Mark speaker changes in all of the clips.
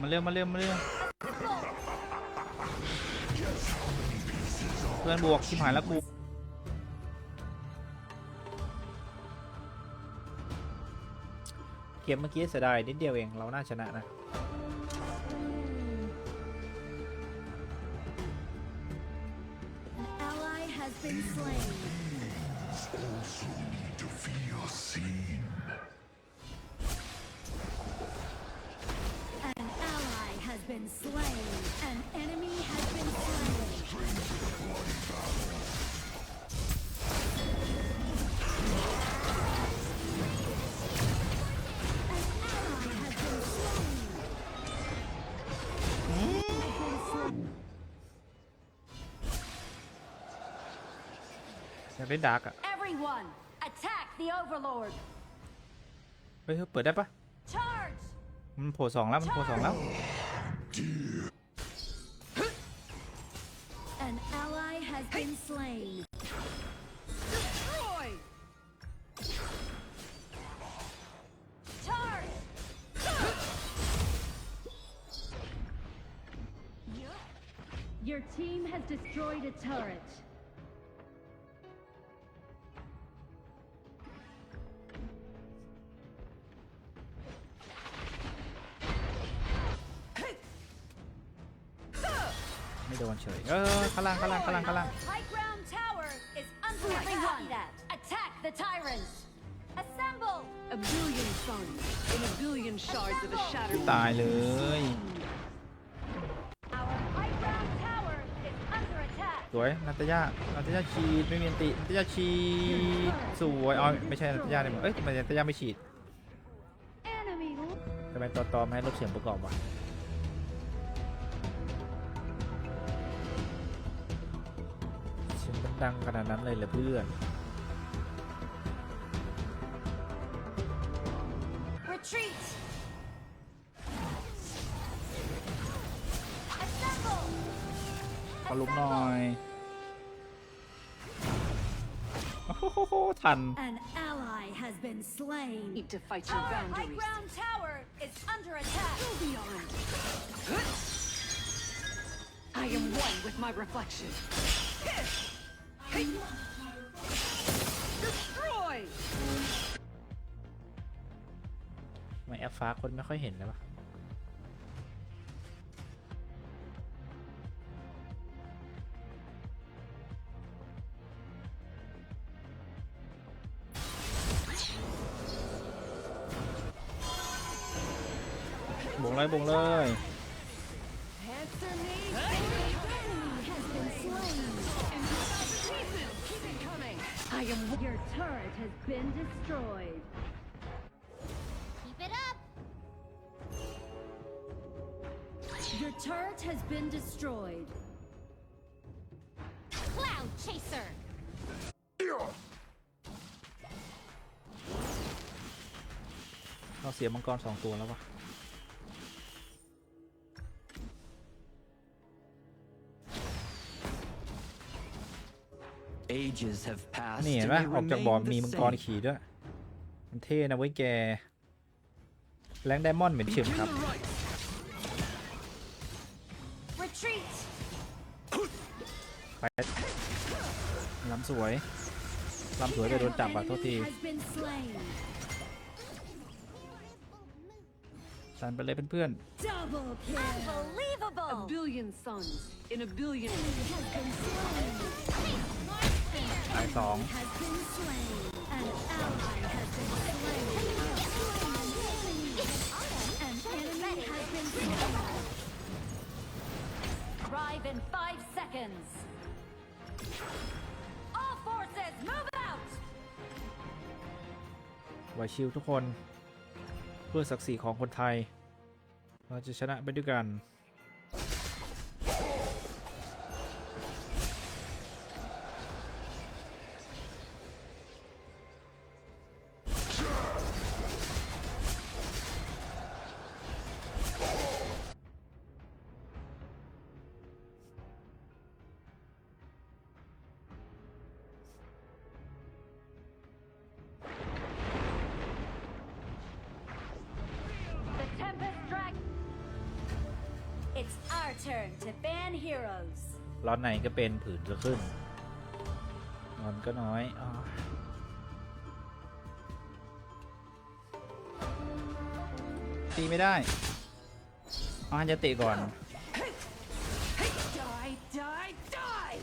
Speaker 1: มาเร็วมาเร็วมาเร็วเพื่อนบวกชิบหายแล้วกูเกมเมื่อกี้เสียดายนิดเดียวเองเราน่าชนะนะ
Speaker 2: been slain. An enemy has been slain. An ally has been slain. Has been slain.
Speaker 1: อยากได้ดาร์กอ่ะ
Speaker 2: Everyone, attack the Overlord.
Speaker 1: เฮ้ยเปิดได้ปะ
Speaker 2: Charge!
Speaker 1: มันโผล่สองแล้วมันโผล่สองแล้ว
Speaker 2: an ally has been slain.
Speaker 3: Destroy!
Speaker 2: Charge! Your team has destroyed a turret.
Speaker 1: ข้างล่างข้างล่างข้างล่างข้างล่าง
Speaker 2: High ground tower is under Everyone, attack the tyrants. Assemble.
Speaker 3: A billion suns in a billion shards of a shattered
Speaker 1: ตายเลย
Speaker 2: Our high ground tower is under attack.
Speaker 1: สวยนาตยานาตยาฉีดไม่มีอันตินาตยาฉีดสวยอ๋อไม่ใช่นาตยาเนี่ยเอ้ยทำไมนาตยาไม่ฉีด
Speaker 2: Enemy
Speaker 1: ทำไมตอตอมให้ลบเสียงประกอบวะ ดังขนาดนั้นเลยเหรอเพื่อน
Speaker 2: retreat. Assemble.
Speaker 1: ขอลุมหน่อย โอ้โหทัน
Speaker 2: An ally has been slain.
Speaker 3: Need to fight your
Speaker 2: Our high
Speaker 3: boundaries.
Speaker 2: ground tower is under attack.
Speaker 3: Go beyond. I am one with my reflection.
Speaker 1: ไมแอปฟ้าคนไม่ค่อยเห็นเลยวะบงเลยบงเลย
Speaker 3: I am
Speaker 2: Your turret has been destroyed.
Speaker 4: Keep it up!
Speaker 2: Your turret has been destroyed.
Speaker 4: Cloud Chaser!
Speaker 1: เราเสียมังกรสองตัวแล้ววะ
Speaker 5: Ages have passed.
Speaker 1: นี่เห็น
Speaker 5: and
Speaker 1: ไหม
Speaker 5: they
Speaker 1: ออกจากบ่อ
Speaker 5: remain
Speaker 1: มี
Speaker 5: the
Speaker 1: มังกร
Speaker 5: same.
Speaker 1: ขี่ด้วย มันเท่นะเว้ยแก แรงไดมอนด์เหมือนเฉิม
Speaker 5: Begin
Speaker 1: ครับ
Speaker 5: the right.
Speaker 2: Retreat.
Speaker 1: ไปลำสวยลำสวยไปโดนจับอะโทษที
Speaker 2: Enemy has been slain.
Speaker 1: สันไปเลยเพื่อน
Speaker 2: Double kill.
Speaker 3: a
Speaker 2: Unbelievable.
Speaker 3: billion suns in a billion.
Speaker 2: Has been slain.
Speaker 1: ๆ ตายสอง
Speaker 2: Has been slain. An ally has been slain. An enemy has been slain. Arrive in five seconds. All forces, move out.
Speaker 1: ไหวชิวทุกคน เพื่อศักดิ์ศรีของคนไทย เราจะชนะไปด้วยกัน
Speaker 2: our turn to ban heroes.
Speaker 1: ร้อนไหนก็เป็นผื่นก็ขึ้น นอนก็น้อยอาตีไม่ได้อาจะเตะก่อน
Speaker 3: Die, die, die!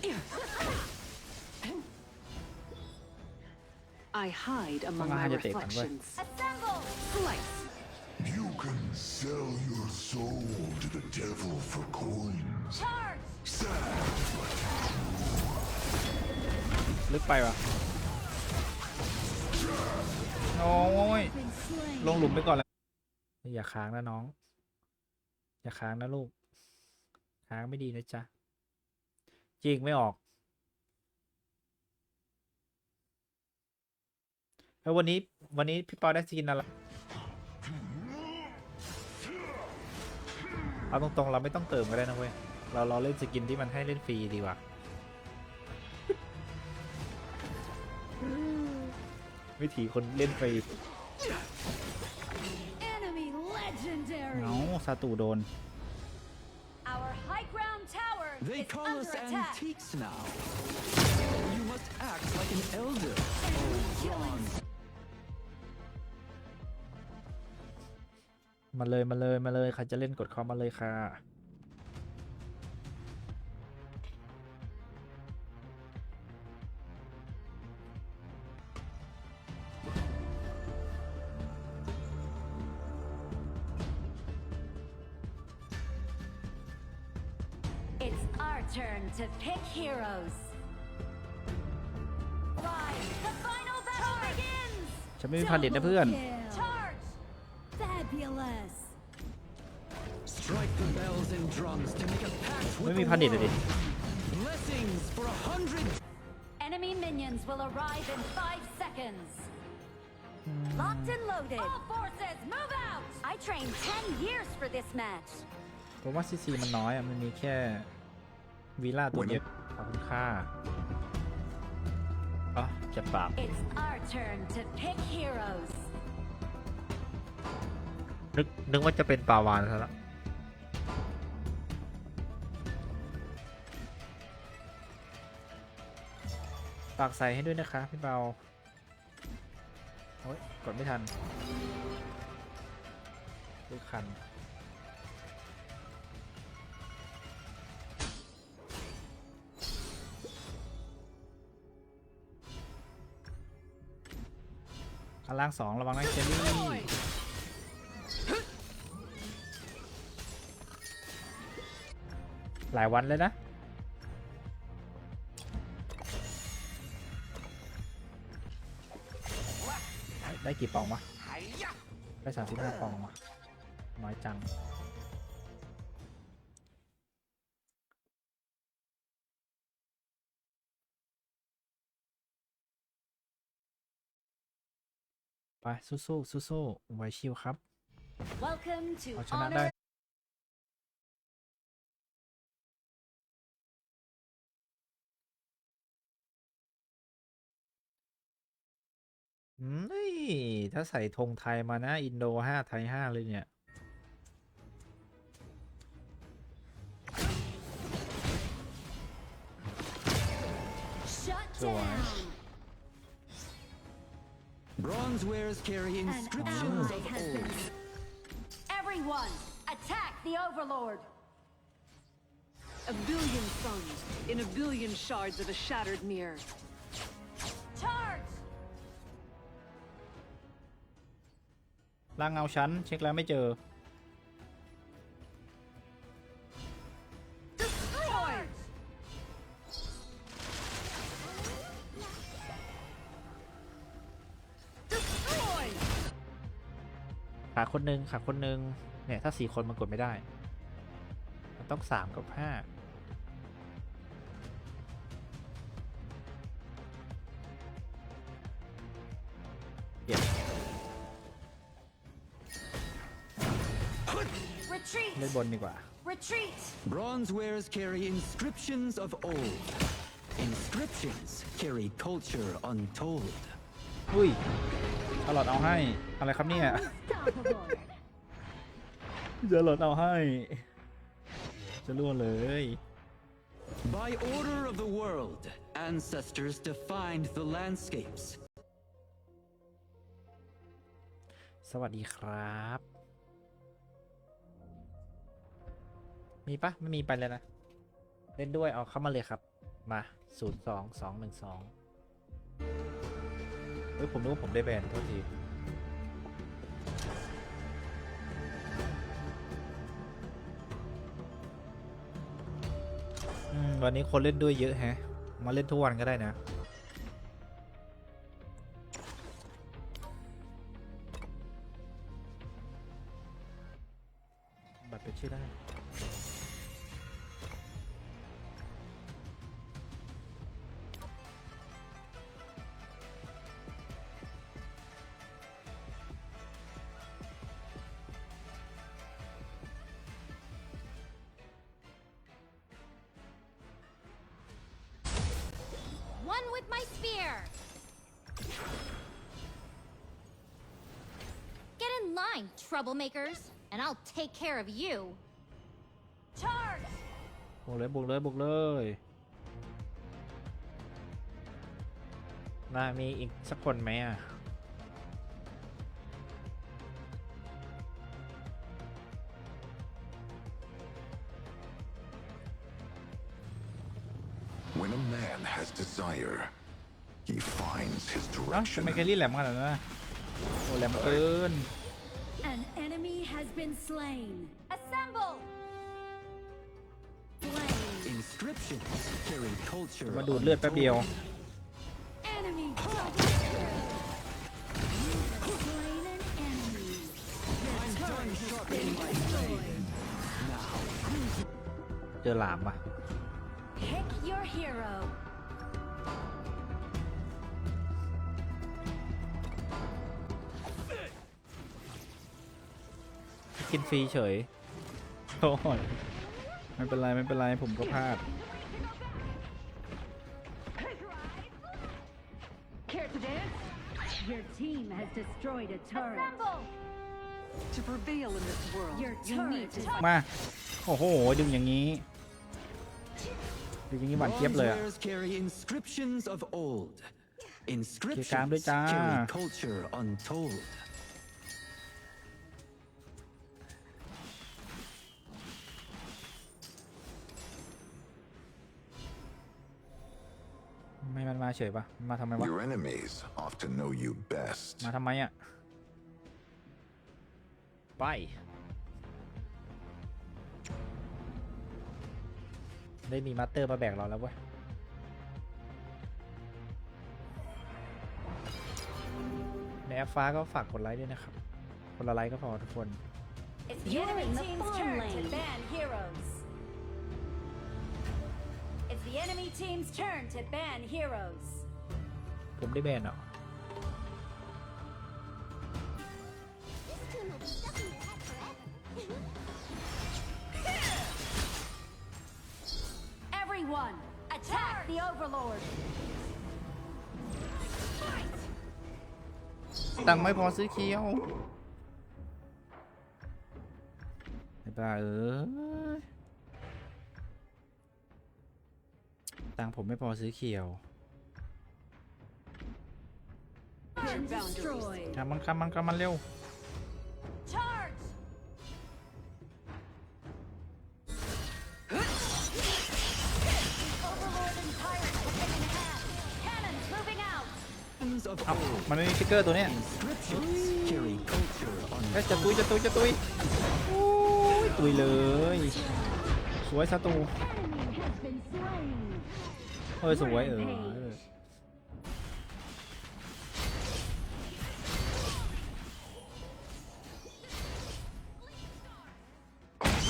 Speaker 3: I hide among
Speaker 1: Mga
Speaker 3: my
Speaker 1: hayate, tanggol.
Speaker 3: reflections.
Speaker 2: Assemble!
Speaker 3: Slice.
Speaker 6: Devil for coins.
Speaker 2: Charge!
Speaker 6: Sad,
Speaker 1: ลึกไปวะโอ้ย
Speaker 2: Been slain.
Speaker 1: ลงหลุมไปก่อนแล้วอย่าค้างนะน้อง อย่าค้างนะลูก ค้างไม่ดีนะจ๊ะจริงไม่ออกแล้ววันนี้วันนี้พี่ปอได้สกินอะไร เอาตรงๆเราไม่ต้องเติมก็ได้นะเว้ย เราเราเล่นสกินที่มันให้เล่นฟรีดีกว่า วิธีคนเล่นฟรี
Speaker 2: Enemy legendary.
Speaker 1: เอาซาตูโดน
Speaker 2: Our high ground tower
Speaker 5: They
Speaker 2: is
Speaker 5: call
Speaker 2: under
Speaker 5: us
Speaker 2: attack.
Speaker 5: antiques now. You must act like an elder.
Speaker 2: Killing
Speaker 1: มาเลยมาเลยมาเลยใครจะเล่นกดคอมมาเลยค่ะ
Speaker 2: It's our turn to pick heroes. Rise! The final battle begins!
Speaker 1: ฉันไม่มีพันเด็ดนะเพื่อน
Speaker 2: trained 10 years for this match.
Speaker 1: ผมว่าซีซีมันน้อยอะ มันมีแค่วีล่าตัวเดียวขอบคุณค่าอ๋อจ็บปาก
Speaker 2: It's our turn to pick heroes.
Speaker 1: นึกนึกว่าจะเป็นปาวานซะและ ฝากใส่ให้ด้วยนะคะพี่เบาโอ้ยกดไม่ทันลูกคันข้างล่างสองระวังนะเจลลี่หลายวันเลยนะ ได้กี่ปองวะ ได้สามสิบห้าปองวะ น้อยจัง ไปสู้ๆสู้ๆไวชิวครับ
Speaker 2: Welcome to
Speaker 1: เอาชนะได้ อืมเฮ้ยถ้าใส่ธงไทยมานะ อินโดห้าไทยห้าเลยเนี่ย
Speaker 2: Shut
Speaker 1: So, uh,
Speaker 2: down.
Speaker 5: Bronze wares carry
Speaker 2: An
Speaker 5: inscriptions
Speaker 2: ally
Speaker 5: of
Speaker 2: has
Speaker 5: old.
Speaker 2: been. Everyone, attack the Overlord.
Speaker 3: A billion suns in a billion shards of a shattered mirror.
Speaker 2: Charge!
Speaker 1: ล่างเงาชั้น เช็คแล้วไม่เจอ ขาคนหนึ่งขาคนหนึ่งเนี่ย ถ้าสี่คนมันกดไม่ได้ มันต้องสามกับห้า
Speaker 2: Retreat!
Speaker 1: เล่นบนดีกว่า
Speaker 2: Retreat!
Speaker 5: Bronze wares carry inscriptions of old. Inscriptions carry culture untold.
Speaker 1: อุ้ยชาลอตเอาให้ อะไรครับเนี่ย
Speaker 2: Unstoppable!
Speaker 1: ชาลอตเอาให้ จะล่วงเลย
Speaker 5: By order of the world, ancestors defined the landscapes.
Speaker 1: สวัสดีครับ มีปะไม่มีไปเลยนะ เล่นด้วยเอาเข้ามาเลยครับ มาศูนย์สองสองหนึ่งสองเฮ้ยผมรู้ว่าผมได้แบนโทษทีวันนี้คนเล่นด้วยเยอะแฮะ มาเล่นทุกวันก็ได้นะ
Speaker 4: troublemakers, and I'll take care of you.
Speaker 2: Charge!
Speaker 1: บุกเลยบุกเลยบุกเลย น่ามีอีกสักคนไหมอ่ะ
Speaker 6: When a man has desire, he finds his
Speaker 1: เอ้าทำ
Speaker 6: direction.
Speaker 1: ไมแครี่แหลมขนาดนั้นนะโอ้แหลมเกิน
Speaker 2: An enemy has been slain. Assemble! Slain.
Speaker 5: Inscriptions carry culture.
Speaker 1: มาดูดเลือดแป๊บเดียว
Speaker 2: Enemy double kill. You've slain an enemy. Your turret has been destroyed.
Speaker 1: เจอหลามว่ะ
Speaker 2: Pick your hero.
Speaker 1: กินฟรีเฉยโอ้ยไม่เป็นไรไม่เป็นไรผมก็พลาด
Speaker 3: Care to dance?
Speaker 2: Your team has destroyed a turret.
Speaker 4: Assemble!
Speaker 3: To prevail in this world,
Speaker 2: Your
Speaker 3: you need
Speaker 2: turret
Speaker 3: to
Speaker 2: is
Speaker 1: มา โอ้โห ดึงอย่างนี้ ดึงอย่างนี้หวานเจี๊ยบ
Speaker 5: Bronze
Speaker 1: เลยอะ
Speaker 5: wares carry inscriptions of old. Inscriptions
Speaker 1: ด้วยจ้า
Speaker 5: carry culture untold.
Speaker 1: ม่มันมาเฉยปะมันมาทำไมวะ
Speaker 6: Your enemies often know you best.
Speaker 1: มาทำไมอะ ไป ได้มีมาสเตอร์มาแบกเราแล้วเว้ย ในแอปฟ้าก็ฝากกดไลค์ด้วยนะครับ คนละไลค์ก็พอทุกคน
Speaker 2: It's the enemy team's turn to ban heroes. It's the enemy team's turn to ban heroes.
Speaker 1: ผมได้แบนเหรอ
Speaker 4: This tune will be stuck in your head forever.
Speaker 2: Everyone, attack the overlord.
Speaker 1: ตังค์ไม่พอซื้อเคียวไอ้บ้าเอ้ย ตังค์ผมไม่พอซื้อเคียว
Speaker 2: Been destroyed.
Speaker 1: ทำมันคำมันคำมันเร็ว
Speaker 2: Charge! Overlord and tyrant have taken half. Cannons moving out.
Speaker 5: Inscriptions of
Speaker 1: เอ้า
Speaker 5: old.
Speaker 1: มันไม่มีสติ๊กเกอร์ตัวเนี้ย
Speaker 5: Inscriptions carry culture
Speaker 1: เอ้ยจะ
Speaker 5: untold.
Speaker 1: ตุยจะตุยจะตุยโอ้ยตุยเลย สวยสตู เออสวยเออ
Speaker 2: Rampage.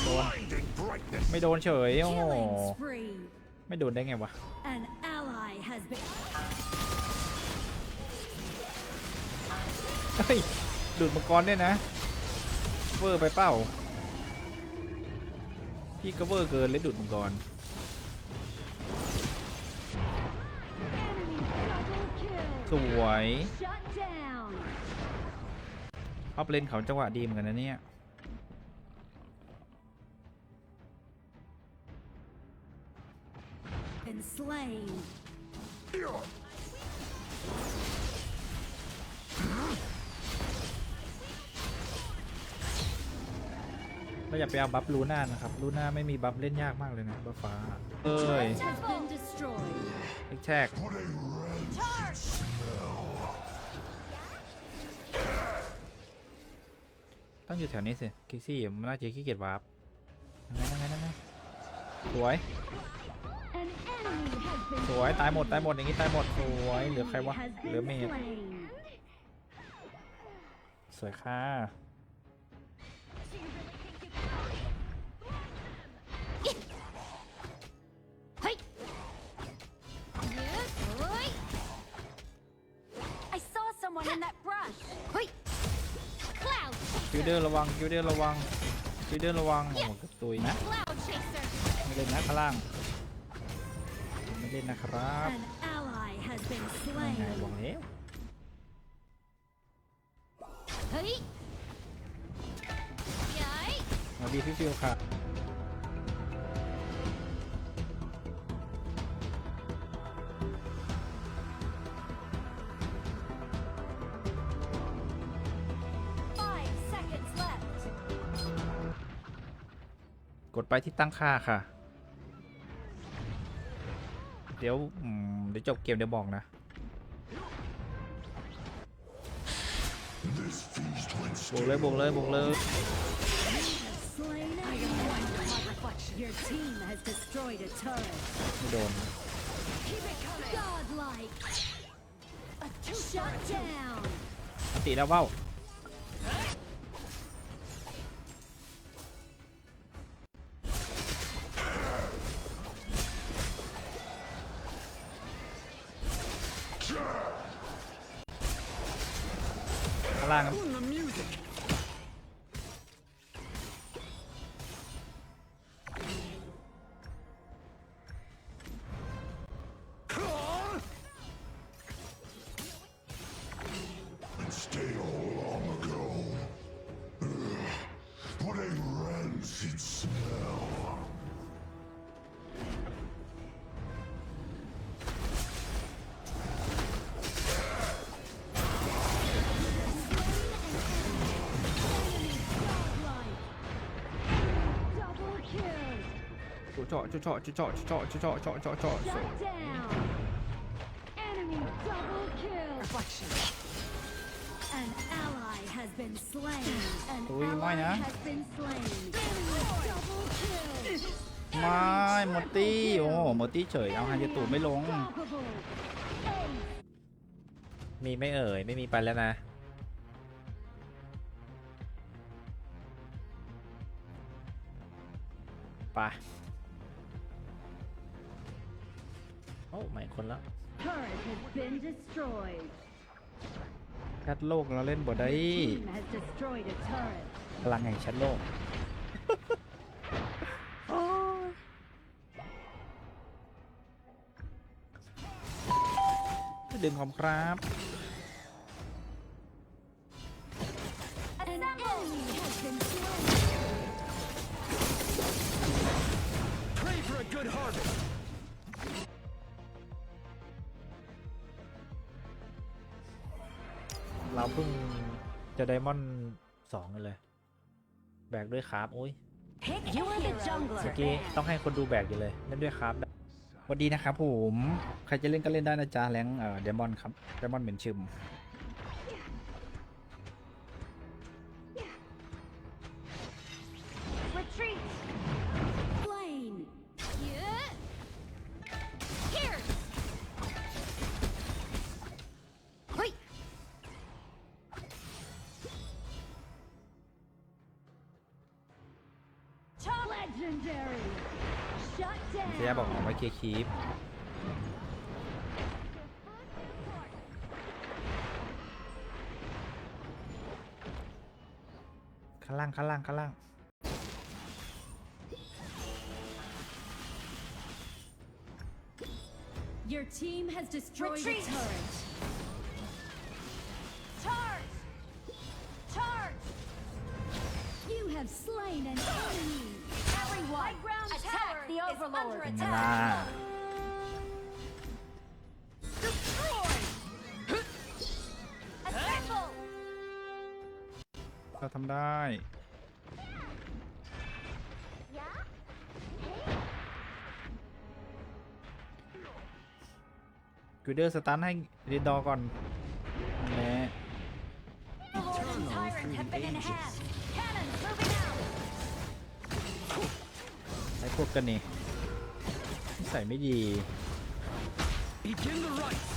Speaker 1: โดน
Speaker 6: Blinding brightness.
Speaker 1: ไม่โดนเฉย โอ้โห
Speaker 2: Killing spree.
Speaker 1: ไม่โดนได้ไงวะ
Speaker 2: An ally has been
Speaker 1: เฮ้ย ดูดมังกรเนี่ยนะ เวอร์ไปเป้า พี่ก็เวอร์เกินเลยดูดมังกร สวย
Speaker 2: อ
Speaker 1: อฟเลนเขาจังหวะดีเหมือนกันนะเนี่ย
Speaker 2: Been slain.
Speaker 1: อย่าไปเอาบัฟลูน่านะครับลูน่าไม่มีบัฟเล่นยากมากเลยนะบัฟฟ้าเอ้ย
Speaker 2: Has been destroyed.
Speaker 1: เอ็กแทก
Speaker 6: Charge!
Speaker 1: ต้องอยู่แถวนี้สิคิกซี่มันน่าจะขี้เกียจวาร์ปนั่นไงนั่นไงสวย
Speaker 2: An enemy has been
Speaker 1: สวย ตายหมด ตายหมด อย่างงี้ ตายหมด สวย เหลือใครวะ
Speaker 2: has
Speaker 1: เหลือ
Speaker 2: been
Speaker 1: เมด
Speaker 2: slain.
Speaker 1: สวยค่ะ คิวเดอร์ระวังคิวเดอร์ระวังคิวเดอร์ระวังโอ้โหกระตุยนะ
Speaker 2: Cloud chaser.
Speaker 1: ไม่เล่นนะข้างล่างไม่เล่นนะครับ
Speaker 2: An ally has been
Speaker 1: ยังไง
Speaker 2: slain.
Speaker 1: บอกแล้ว
Speaker 2: Hey. Yay.
Speaker 1: สวัสดีพี่ฟิวค่ะ
Speaker 2: Five
Speaker 1: ไปที่ตั้งค่าค่ะ เดี๋ยวอืมเดี๋ยวจบเกมเดี๋ยวบอกนะ
Speaker 6: This feast went
Speaker 1: บวกเลยบวกเลยบวกเลย
Speaker 2: Slain an enemy. Your team has destroyed a turret.
Speaker 1: ไม่โดน
Speaker 2: Godlike. Shut down.
Speaker 1: อันติแล้วเว้า จุเจาะจุเจาะจุเจาะจุเจาะจุเจาะจุเจาะจุเจาะ
Speaker 2: Shut down. Enemy double kill.
Speaker 3: Reflection.
Speaker 2: An ally has been slain. An
Speaker 1: Ui, mai
Speaker 2: ally
Speaker 1: nè.
Speaker 2: has been slain. Enemy double kill.
Speaker 1: ไม่ หมดตี้ โอ้หมดตี้เฉย เอาฮันยาตูไม่ลง
Speaker 2: Unstoppable. Ace.
Speaker 1: มีไม่เอ่ย ไม่มีไปแล้วนะ ไป อ้ไม่คนละ
Speaker 2: Turret has been destroyed.
Speaker 1: ชัดโลกเราเล่นบ่ได้
Speaker 2: Team has destroyed a turret.
Speaker 1: พลังแห่งชัดโลกดึงขอบครับ เราเพิ่งจะไดมอนด์สองกันเลย แบกด้วยครับโอ้ย
Speaker 2: Pick you are the jungler.
Speaker 1: เมื่อกี้ต้องให้คนดูแบกอยู่เลยเล่นด้วยครับ สวัสดีนะครับผม ใครจะเล่นก็เล่นได้นะจ๊ะแรงเอ่อเดมอนครับเดมอนเหม็นชิม เอาไว้เคลียร์คีปข้างล่างข้างล่างข้างล่าง
Speaker 2: one. My
Speaker 4: ground tower the Overlord.
Speaker 1: is under อ่า attack. Destroy. Assemble. เราทำได้ กูเดอร์สตันให้เรนดอร์ก่อนนั่นแหละ
Speaker 2: The Lord and Tyrant have been
Speaker 1: in half. พวกกันนี่นิสัยไม่ดี
Speaker 5: Begin the rites.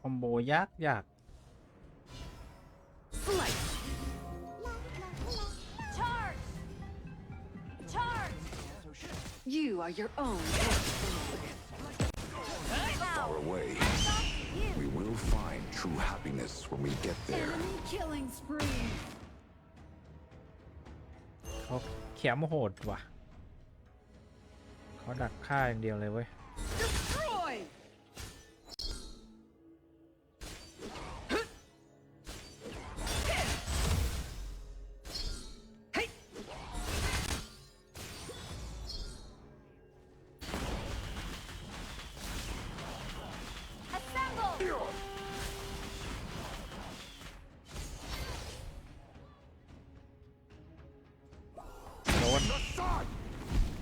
Speaker 1: คอมโบยากยาก เขาเขียมโหดว่ะ เขาดักฆ่าอย่างเดียวเลยเว้ย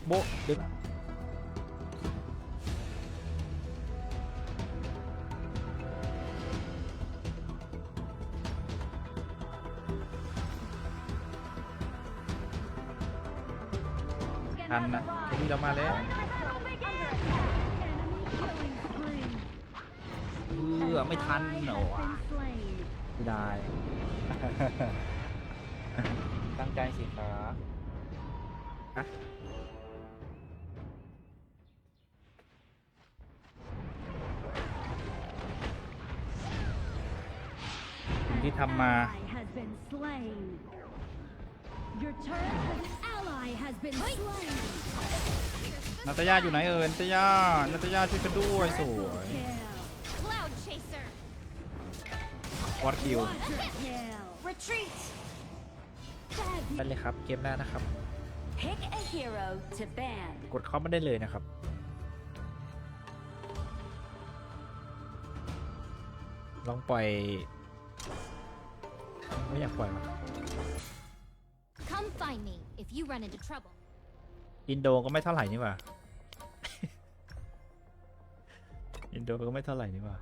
Speaker 1: โบะดึงทันนะเดี๋ยวนี้เรามาแล้วเพื่อไม่ทันเหรอวะไม่ได้ ตั้งใจสิครับ อะสิ่งที่ทำมา
Speaker 2: has been slain. Your turret ally has been slain.
Speaker 1: นาตาญาอยู่ไหนเอ่ยนาตาญานาตาญาช่วยกันด้วยสวย
Speaker 2: Cloud chaser.
Speaker 1: วอดคิว
Speaker 2: Retreat.
Speaker 1: ได้เลยครับ เกมหน้านะครับ
Speaker 2: Pick a hero to ban.
Speaker 1: กดเข้ามาได้เลยนะครับ ลองปล่อย ไม่อยากปล่อยมัน
Speaker 4: Come find me if you run into trouble.
Speaker 1: อินโดก็ไม่เท่าไหร่นี่หว่า อินโดก็ไม่เท่าไหร่นี่หว่า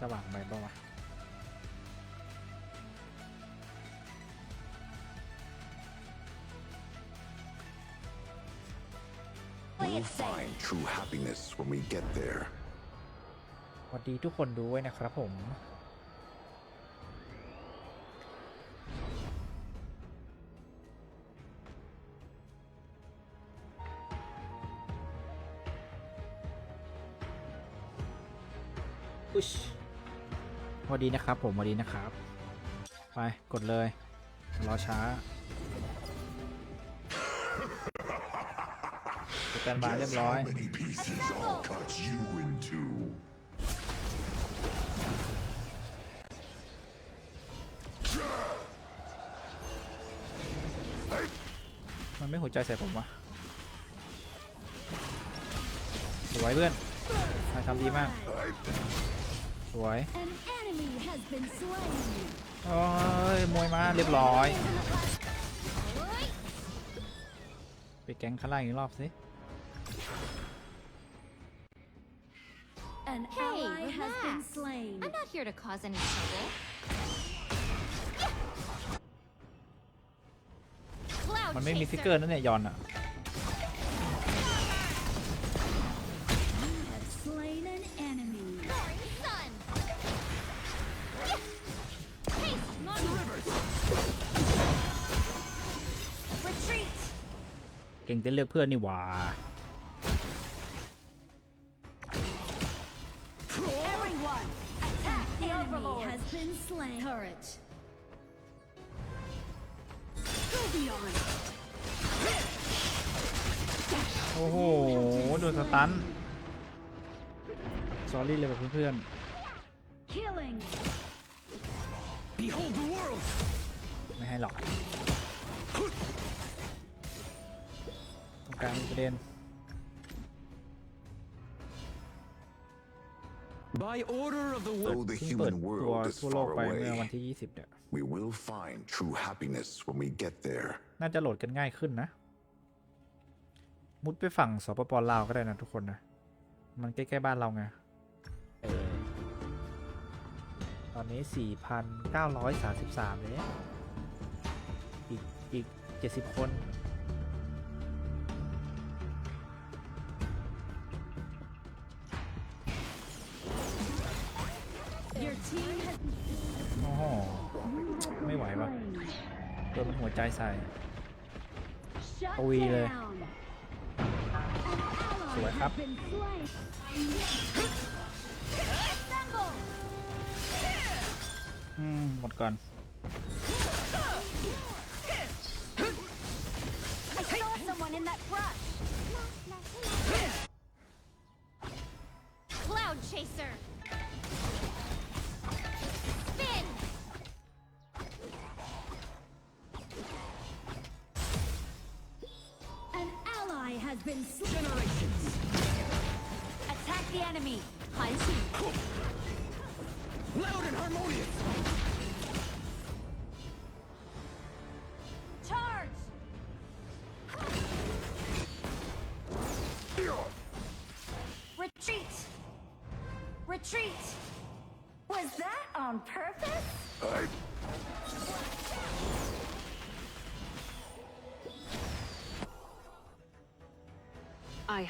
Speaker 1: สว่างไปบ้างวะ
Speaker 2: Play
Speaker 6: We'll
Speaker 2: it safe.
Speaker 6: find true happiness when we get there.
Speaker 1: สวัสดีทุกคนด้วยนะครับผมอุชส วัสดีนะครับ ผมสวัสดีนะครับ ไปกดเลยรอช้าสแตนบายเรียบร้อย
Speaker 6: How many pieces I'll cut you in two.
Speaker 1: มันไม่หัวใจใส่ผมวะสวยเพื่อนนายทำดีมาก สวย
Speaker 2: An enemy has been slain.
Speaker 1: โอ้ยมวยมาเรียบร้อยไปแก๊งข้างล่างอีกรอบสิ
Speaker 2: An
Speaker 4: Hey,
Speaker 2: ally has been
Speaker 4: relax.
Speaker 2: slain.
Speaker 4: I'm not here to cause any trouble. Cloud
Speaker 1: มันไม่มีฟิก
Speaker 4: chaser.
Speaker 1: เกอร์นั่นเนี่ยยอนอะ เก่งแต่เลือกเพื่อนนี่หว่า
Speaker 2: Everyone, attack the overlord. has been slain. Turret.
Speaker 3: Go beyond.
Speaker 1: โอ้โห โดนสตันสอรี่เลยแบบเพื่อน
Speaker 2: Killing.
Speaker 5: Behold the world.
Speaker 1: ๆไม่ให้หรอก มีประเด็น
Speaker 5: By order of the world.
Speaker 6: Though the
Speaker 1: เพิ่งเปิด
Speaker 6: human
Speaker 1: ตัว
Speaker 6: world is
Speaker 1: ทั่วโลก
Speaker 6: far
Speaker 1: ไปเมื่อวัน
Speaker 6: away,
Speaker 1: ที่ 20 เนี่ย
Speaker 6: we will find true happiness when we get there.
Speaker 1: น่าจะโหลดกันง่ายขึ้นนะ มุดไปฝั่งสปปลาวก็ได้นะทุกคนนะ มันใกล้ ๆ บ้านเราไงเออตอนนี้ 4,933เลยอีก อีก 70 คน โดนมันหัวใจใส่
Speaker 2: shut
Speaker 1: Ui lê.
Speaker 2: down.
Speaker 1: สวยครับ
Speaker 2: Been slain. Assemble.
Speaker 1: อืม หมดก่อน
Speaker 2: I saw someone in that brush.
Speaker 4: Cloud chaser. Spin.
Speaker 2: Ally has been slain. Attack the enemy.
Speaker 4: 韩信
Speaker 5: Loud and harmonious.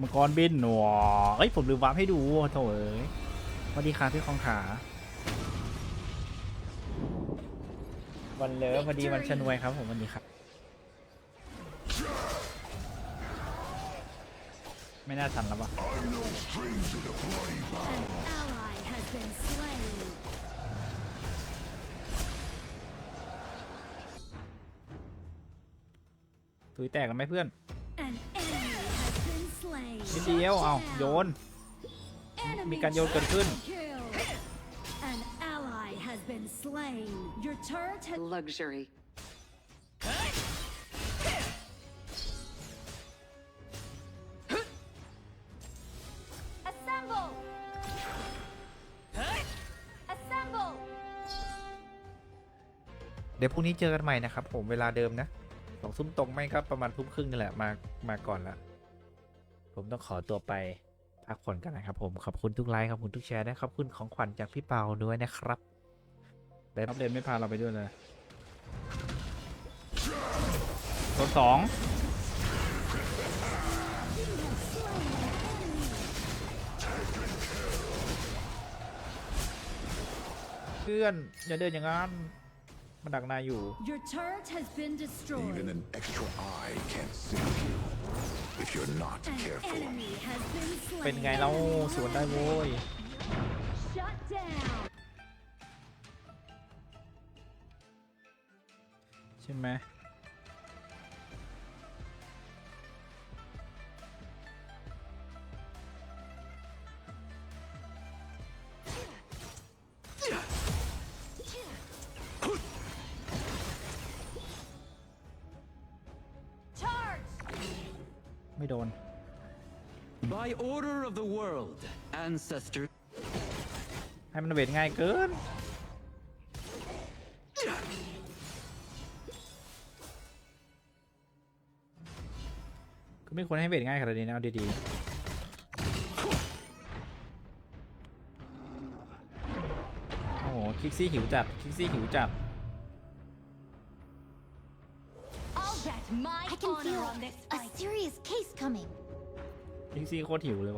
Speaker 1: มังกรบินหนัวเอ้ย ผมลืมวาร์ปให้ดูโถเอ้ยสวัสดีค่ะพี่คองขา วันเลิฟพอดีวันชนวยครับผมวันนี้ครับ ไม่น่าทันแล้วปะ
Speaker 2: An ally has been slain.
Speaker 1: ตุยแตกกันไหมเพื่อน นิดเดียวเอาโยน
Speaker 2: Enemy
Speaker 1: มีการโยนเกิดขึ้น
Speaker 2: kill. An ally has been slain. Your turret has
Speaker 3: Luxury.
Speaker 2: assemble. Assemble.
Speaker 1: เดี๋ยวพรุ่งนี้เจอกันใหม่นะครับผมเวลาเดิมนะสองทุ่มตรงไม่ก็ประมาณทุ่มครึ่งนี่แหละมามาก่อนละ ผมต้องขอตัวไปพักผ่อนกันนะครับผม ขอบคุณทุกไลค์ขอบคุณทุกแชร์นะขอบคุณของขวัญจากพี่เปาด้วยนะครับเดนอัปเดตไม่พาเราไปด้วยเลยตัวสองเพื่อนอย่าเดินอย่างนั้น มันดักนายอยู่
Speaker 2: Your turret has been
Speaker 6: even
Speaker 2: destroyed.
Speaker 6: an extra eye can't save you if you're not
Speaker 2: An
Speaker 6: careful.
Speaker 2: enemy has been
Speaker 1: เป็นไง
Speaker 2: slain.
Speaker 1: เราสวนได้โว้ย
Speaker 2: Shut down.
Speaker 1: ใช่ไหม ไม่โดน
Speaker 5: By order of the world, ancestors.
Speaker 1: ให้มันเวทง่ายเกินก็ไม่ควรให้เวทง่ายขนาดนี้นะเอาดีๆ โอ้โห คิกซี่หิวจัด คิกซี่หิวจัด
Speaker 2: I'll bet my
Speaker 4: I can
Speaker 2: honor
Speaker 4: feel
Speaker 2: on this
Speaker 4: a
Speaker 2: fight.
Speaker 4: serious case coming.
Speaker 1: คิกซี่โคตรหิวเลยวะ